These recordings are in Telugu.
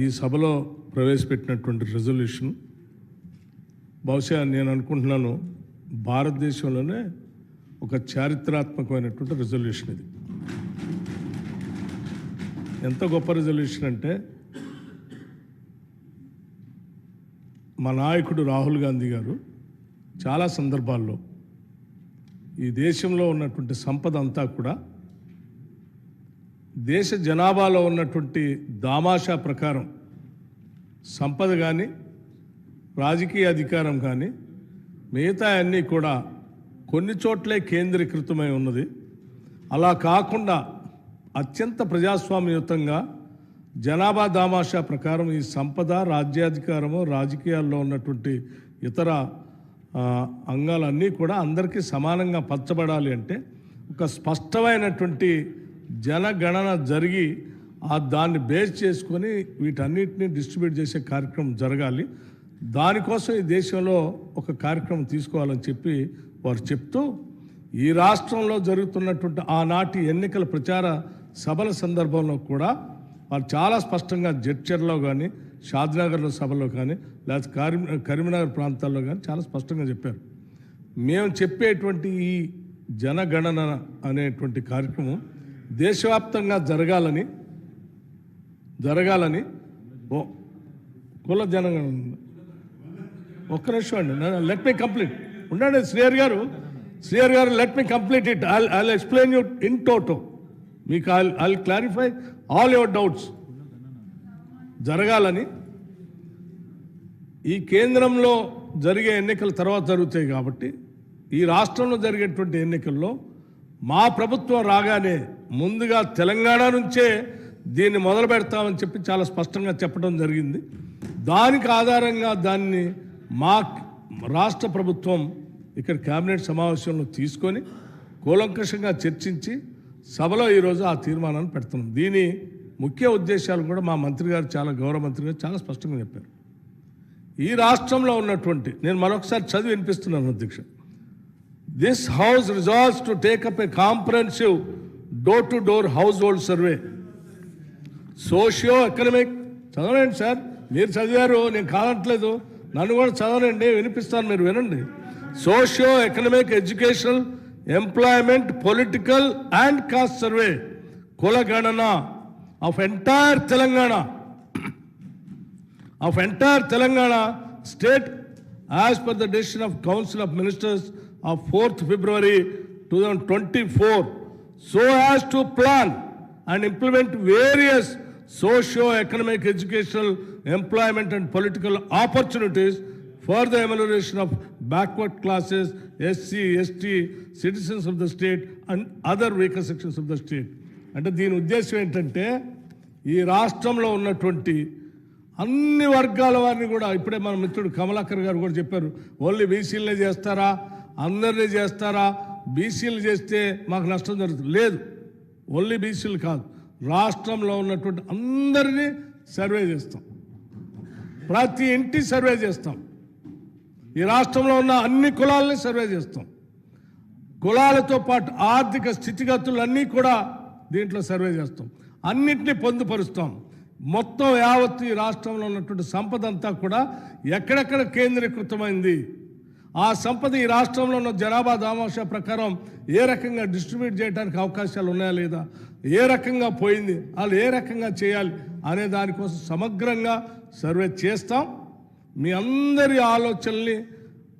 ఈ సభలో ప్రవేశపెట్టినటువంటి రెజల్యూషన్ బహుశా నేను అనుకుంటున్నాను భారతదేశంలోనే ఒక చారిత్రాత్మకమైనటువంటి రెజల్యూషన్ ఇది. ఎంత గొప్ప రెజల్యూషన్ అంటే మా నాయకుడు రాహుల్ గాంధీ గారు చాలా సందర్భాల్లో ఈ దేశంలో ఉన్నటువంటి సంపద అంతా కూడా దేశ జనాభాలో ఉన్నటువంటి దామాషా ప్రకారం సంపద కానీ రాజకీయ అధికారం కానీ మిగతా అన్నీ కూడా కొన్ని చోట్లే కేంద్రీకృతమై ఉన్నది. అలా కాకుండా అత్యంత ప్రజాస్వామ్యయుతంగా జనాభా దామాషా ప్రకారం ఈ సంపద రాజ్యాధికారము రాజకీయాల్లో ఉన్నటువంటి ఇతర అంగాలన్నీ కూడా అందరికీ సమానంగా పంచబడాలి అంటే ఒక స్పష్టమైనటువంటి జనగణన జరిగి ఆ దాన్ని బేస్ చేసుకొని వీటన్నిటిని డిస్ట్రిబ్యూట్ చేసే కార్యక్రమం జరగాలి. దానికోసం ఈ దేశంలో ఒక కార్యక్రమం తీసుకోవాలని చెప్పి వారు చెప్తూ ఈ రాష్ట్రంలో జరుగుతున్నటువంటి ఆనాటి ఎన్నికల ప్రచార సభల సందర్భంలో కూడా వారు చాలా స్పష్టంగా జడ్చర్లో కానీ షాద్నగర్లో సభలో కానీ లేకపోతే కరీం కరీంనగర్ ప్రాంతాల్లో కానీ చాలా స్పష్టంగా చెప్పారు. మేము చెప్పేటువంటి ఈ జనగణన అనేటువంటి కార్యక్రమం దేశవ్యాప్తంగా జరగాలని జరగాలని ఓ కుల జనగణన ఒక్క నిమిషం అండి. లెట్ మీ కంప్లీట్ ఉండండి శ్రేయర్ గారు. శ్రేయర్ గారు let me complete it I I explain you in toto మీకు I I clarify all your doubts జరగాలని ఈ కేంద్రంలో జరిగే ఎన్నికల తర్వాత జరుగుతాయి కాబట్టి ఈ రాష్ట్రంలో జరిగేటువంటి ఎన్నికల్లో మా ప్రభుత్వం రాగానే ముందుగా తెలంగాణ నుంచే దీన్ని మొదలు పెడతామని చెప్పి చాలా స్పష్టంగా చెప్పడం జరిగింది. దానికి ఆధారంగా దాన్ని మా రాష్ట్ర ప్రభుత్వం ఇక్కడ కేబినెట్ సమావేశంలో తీసుకొని కూలంకషంగా చర్చించి సభలో ఈరోజు ఆ తీర్మానాన్ని పెడుతున్నాం. దీని ముఖ్య ఉద్దేశాలు కూడా మా మంత్రి గారు చాలా గౌరవ మంత్రి గారు చాలా స్పష్టంగా చెప్పారు. ఈ రాష్ట్రంలో ఉన్నటువంటి నేను మరొకసారి చదివి వినిపిస్తున్నాను అధ్యక్ష. This house resolves to take up a comprehensive door to door household survey socio economic చదవండి సార్ మీరు చదివారు నేను కాదట్లేదు నన్ను కూడా చదవనండి వినిపిస్తాను మీరు వినండి. Socio economic educational employment political and caste survey కుల గణన of entire Telangana. State as per the decision of council of ministers of fourth February two thousand twenty four so as to plan and implement various socio-economic, educational, employment and political opportunities for the amelioration of backward classes, SC, ST, citizens of the state and other weaker sections of the state. అంటే దీని ఉద్దేశం ఏంటంటే ఈ రాష్ట్రంలో ఉన్నటువంటి అన్ని వర్గాల వారిని కూడా ఇప్పుడే మన మిత్రుడు కమలాకర్ గారు కూడా చెప్పారు ఓన్లీ బీసీలనే చేస్తారా అందరినీ చేస్తారా బీసీలు చేస్తే మాకు నష్టం జరుగుతుంది. లేదు ఓన్లీ బీసీలు కాదు. రాష్ట్రంలో ఉన్నటువంటి అందరినీ సర్వే చేస్తాం. ప్రతి ఇంటి సర్వే చేస్తాం. ఈ రాష్ట్రంలో ఉన్న అన్ని కులాలని సర్వే చేస్తాం. కులాలతో పాటు ఆర్థిక స్థితిగతులన్నీ కూడా దీంట్లో సర్వే చేస్తాం. అన్నింటినీ పొందుపరుస్తాం. మొత్తం యావత్తు ఈ రాష్ట్రంలో ఉన్నటువంటి సంపద అంతా కూడా ఎక్కడెక్కడ కేంద్రీకృతమైంది? ఆ సంపద ఈ రాష్ట్రంలో ఉన్న జనాభా దామాష ప్రకారం ఏ రకంగా డిస్ట్రిబ్యూట్ చేయడానికి అవకాశాలు ఉన్నాయా లేదా? ఏ రకంగా పోయింది? వాళ్ళు ఏ రకంగా చేయాలి అనే దానికోసం సమగ్రంగా సర్వే చేస్తాం. మీ అందరి ఆలోచనల్ని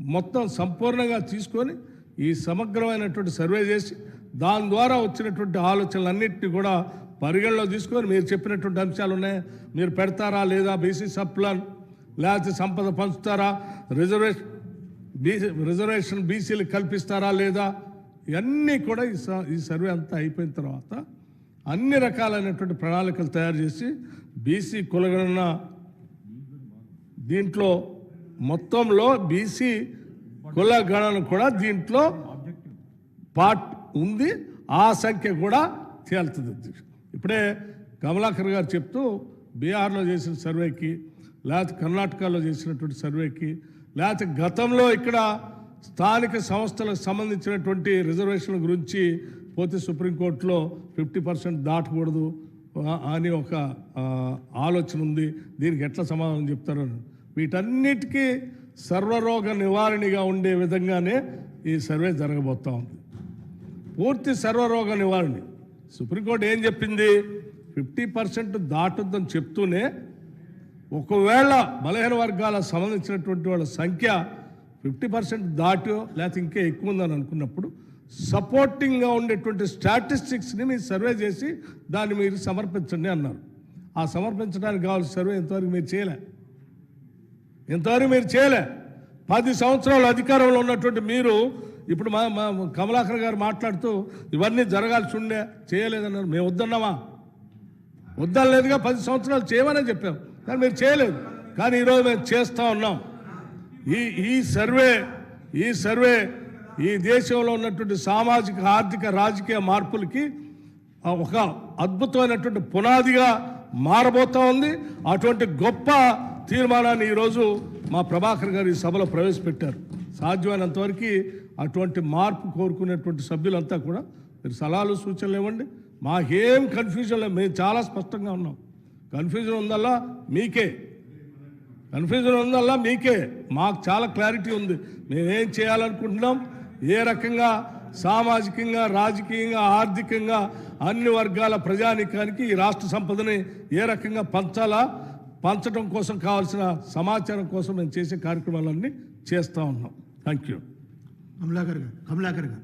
మొత్తం సంపూర్ణంగా తీసుకొని ఈ సమగ్రమైనటువంటి సర్వే చేసి దాని ద్వారా వచ్చినటువంటి ఆలోచనలన్నింటినీ కూడా పరిగణలో తీసుకొని మీరు చెప్పినటువంటి అంశాలు ఉన్నాయి. మీరు పెడతారా లేదా బీసీ సబ్ ప్లాన్? లేకపోతే సంపద పంచుతారా? రిజర్వేషన్ బీసీ రిజర్వేషన్ బీసీలు కల్పిస్తారా లేదా? ఇవన్నీ కూడా ఈ స- ఈ సర్వే అంతా అయిపోయిన తర్వాత అన్ని రకాలైనటువంటి ప్రణాళికలు తయారు చేసి బీసీ కులగణన దీంట్లో మొత్తంలో బీసీ కులగణన కూడా దీంట్లో పార్ట్ ఉంది. ఆ సంఖ్య కూడా తేలుతుంది ఇప్పుడే కమలాకర్ గారు చెప్తూ బీహార్లో చేసిన సర్వేకి లేకపోతే కర్ణాటకలో చేసినటువంటి సర్వేకి లేకపోతే గతంలో ఇక్కడ స్థానిక సంస్థలకు సంబంధించినటువంటి రిజర్వేషన్ల గురించి పోతే సుప్రీంకోర్టులో ఫిఫ్టీ పర్సెంట్ దాటకూడదు అని ఒక ఆలోచన ఉంది. దీనికి ఎట్లా సమాధానం చెప్తారు? వీటన్నిటికీ సర్వరోగ నివారణగా ఉండే విధంగానే ఈ సర్వే జరగబోతా ఉంది. పూర్తి సర్వరోగ నివారణ. సుప్రీంకోర్టు ఏం చెప్పింది? ఫిఫ్టీ పర్సెంట్ దాటుద్దని చెప్తూనే ఒకవేళ బలహీన వర్గాల సంబంధించినటువంటి వాళ్ళ సంఖ్య ఫిఫ్టీ పర్సెంట్ దాటో లేకపోతే ఇంకా ఎక్కువ ఉందని అనుకున్నప్పుడు సపోర్టింగ్గా ఉండేటువంటి స్టాటిస్టిక్స్ని మీరు సర్వే చేసి దాన్ని మీరు సమర్పించండి అన్నారు. ఆ సమర్పించడానికి కావాల్సిన సర్వే ఇంతవరకు మీరు చేయలే? ఇంతవరకు మీరు చేయలే? పది సంవత్సరాలు అధికారంలో ఉన్నటువంటి మీరు ఇప్పుడు మా మా కమలాకర్ గారు మాట్లాడుతూ ఇవన్నీ జరగాల్సి ఉండే చేయలేదన్నారు. మేము వద్దన్నామా? వద్దలేదుగా పది సంవత్సరాలు చేయమని చెప్పాం. కానీ మీరు చేయలేదు. కానీ ఈరోజు మేము చేస్తూ ఉన్నాం. ఈ ఈ సర్వే ఈ సర్వే ఈ దేశంలో ఉన్నటువంటి సామాజిక ఆర్థిక రాజకీయ మార్పులకి ఒక అద్భుతమైనటువంటి పునాదిగా మారబోతా ఉంది. అటువంటి గొప్ప తీర్మానాన్ని ఈరోజు మా ప్రభాకర్ గారు ఈ సభలో ప్రవేశపెట్టారు. సాధ్యమైనంతవరకు అటువంటి మార్పు కోరుకునేటువంటి సభ్యులంతా కూడా మీరు సలహాలు సూచనలు ఇవ్వండి. మాకేం కన్ఫ్యూజన్ లేదు. మేము చాలా స్పష్టంగా ఉన్నాం. కన్ఫ్యూజన్ ఉందల్లా మీకే. కన్ఫ్యూజన్ ఉందల్లా మీకే. మాకు చాలా క్లారిటీ ఉంది. మేమేం చేయాలనుకుంటున్నాం? ఏ రకంగా సామాజికంగా రాజకీయంగా ఆర్థికంగా అన్ని వర్గాల ప్రజానికానికి ఈ రాష్ట్ర సంపదని ఏ రకంగా పంచాలా? పంచడం కోసం కావాల్సిన సమాచారం కోసం మేము చేసే కార్యక్రమాలన్నీ చేస్తూ ఉన్నాం. థ్యాంక్ యూ కమలాకర్ గారు కమలాకర్ గారు.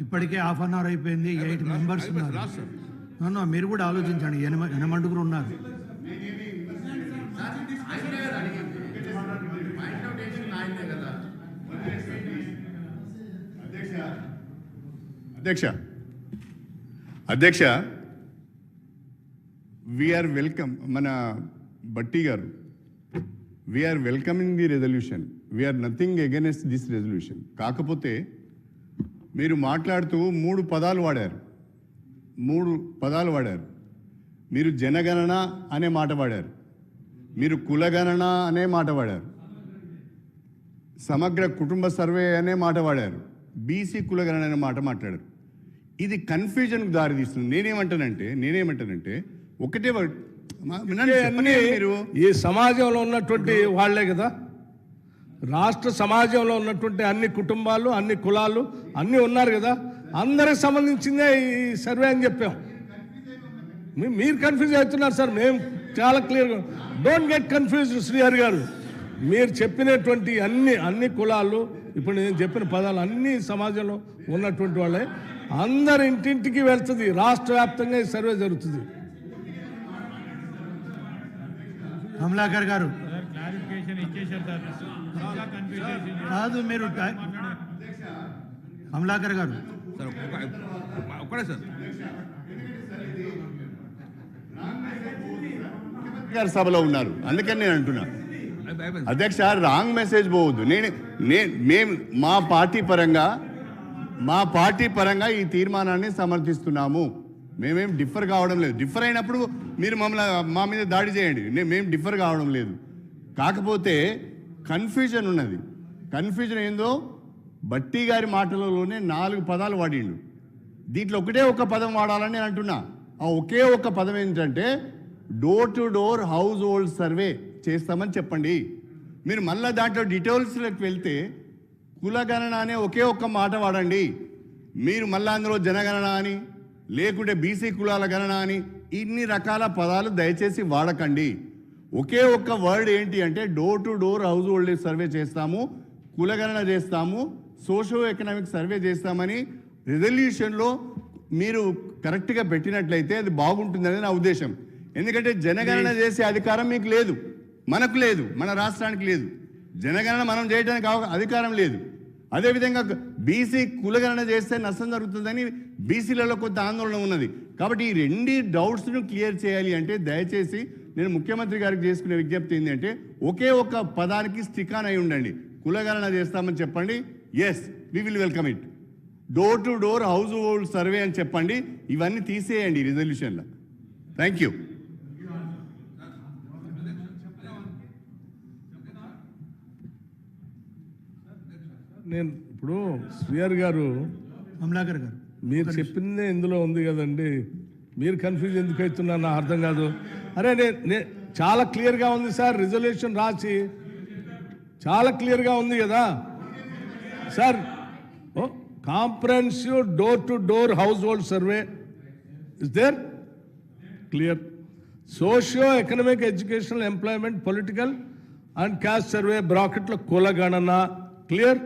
ఇప్పటికే హాఫ్ అన్ అవర్ అయిపోయింది. ఎయిట్ మెంబర్స్ ఉన్నారు. No, మీరు కూడా ఆలోచించండి. ఎనమ ఎనమండుగురు ఉన్నారు. అధ్యక్ష అధ్యక్ష వీఆర్ వెల్కమ్ మన బట్టి గారు we're welcoming the resolution we're nothing against this resolution కాకపోతే మీరు మాట్లాడుతూ మూడు పదాలు వాడారు. మూడు పదాలు వాడారు. మీరు జనగణన అనే మాట వాడారు. మీరు కులగణన అనే మాట వాడారు. సమగ్ర కుటుంబ సర్వే అనే మాట వాడారు. బీసీ కులగణన అనే మాట మాట్లాడారు. ఇది కన్ఫ్యూజన్కు దారితీస్తుంది నేనేమంటానంటే నేనేమంటానంటే ఒకటే మీరు. ఈ సమాజంలో ఉన్నటువంటి వాళ్ళే కదా. రాష్ట్ర సమాజంలో ఉన్నటువంటి అన్ని కుటుంబాలు అన్ని కులాలు అన్ని ఉన్నారు కదా. అందరికి సంబంధించిందే ఈ సర్వే అని చెప్పాం. మీరు కన్ఫ్యూజ్ అవుతున్నారు సార్ మేము చాలా క్లియర్గా డోంట్ గెట్ కన్ఫ్యూజ్ శ్రీహరి గారు. మీరు చెప్పినటువంటి అన్ని అన్ని కులాలు ఇప్పుడు నేను చెప్పిన పదాలు అన్ని సమాజంలో ఉన్నటువంటి వాళ్ళే. అందరి ఇంటింటికి వెళ్తుంది రాష్ట్ర వ్యాప్తంగా ఈ సర్వే జరుగుతుంది. కమలాకర్ గారు. సార్ క్లారిఫికేషన్ ఇచ్చేశారు సార్. చాలా కన్ఫ్యూజ్ చేసి కాదు మీరు టై- కమలాకర్ గారు. సార్ ఒక్క- ఒక్కడే సార్ గారు సభలో ఉన్నారు. అందుకని నేను అంటున్నా. అధ్యక్ష రాంగ్ మెసేజ్ పోవద్దు. నేను నేను మేము మా పార్టీ పరంగా మా పార్టీ పరంగా ఈ తీర్మానాన్ని సమర్థిస్తున్నాము. మేమేం డిఫర్ కావడం లేదు. డిఫర్ అయినప్పుడు మీరు మమ్మల్ని మా మీద దాడి చేయండి. మేము డిఫర్ కావడం లేదు. కాకపోతే కన్ఫ్యూజన్ ఉన్నది. కన్ఫ్యూజన్ ఏందో బట్టి గారి మాటలలోనే నాలుగు పదాలు వాడిండు. దీంట్లో ఒకటే ఒక పదం వాడాలని నేను అంటున్నా. ఆ ఒకే ఒక పదం ఏంటంటే door to door household survey చేస్తామని చెప్పండి. మీరు మళ్ళీ దాంట్లో డీటెయిల్స్లోకి వెళ్తే కులగణన అనే ఒకే ఒక్క మాట వాడండి. మీరు మళ్ళీ అందులో జనగణన అని లేకుంటే బీసీ కులాల గణన అని ఇన్ని రకాల పదాలు దయచేసి వాడకండి. ఒకే ఒక్క వర్డ్ ఏంటి అంటే door to door household survey చేస్తాము కులగణన చేస్తాము సోషో ఎకనామిక్ సర్వే చేస్తామని రెజల్యూషన్లో మీరు కరెక్ట్గా పెట్టినట్లయితే అది బాగుంటుందని నా ఉద్దేశం. ఎందుకంటే జనగణన చేసే అధికారం మీకు లేదు. మనకు లేదు. మన రాష్ట్రానికి లేదు. జనగణన మనం చేయడానికి అధికారం లేదు. అదేవిధంగా బీసీ కులగణన చేస్తే నష్టం జరుగుతుందని బీసీలలో కొంత ఆందోళన ఉన్నది. కాబట్టి ఈ రెండు డౌట్స్ను క్లియర్ చేయాలి అంటే దయచేసి నేను ముఖ్యమంత్రి గారికి చేసుకునే విజ్ఞప్తి ఏంటంటే ఒకే ఒక పదానికి స్టిక్ ఆన్ అయి ఉండండి. కులగణన చేస్తామని చెప్పండి. Yes we will welcome it door to door household survey అని చెప్పండి. ఇవన్నీ తీసేయండి రిజల్యూషన్లో థ్యాంక్ యూ నేను ఇప్పుడు శ్రీహరి గారు కమలాకర్ గారు. మీరు చెప్పిందే ఇందులో ఉంది కదండి. మీరు కన్ఫ్యూజ్ ఎందుకు అవుతున్నారు? నాకు అర్థం కాదు. అరే నే- నే చాలా క్లియర్గా ఉంది సార్ రిజల్యూషన్ రాసి. చాలా క్లియర్గా ఉంది కదా. Sir comprehensive door to door household survey is there clear socio economic educational employment political and caste survey బ్రాకెట్ల కులగణన క్లియర్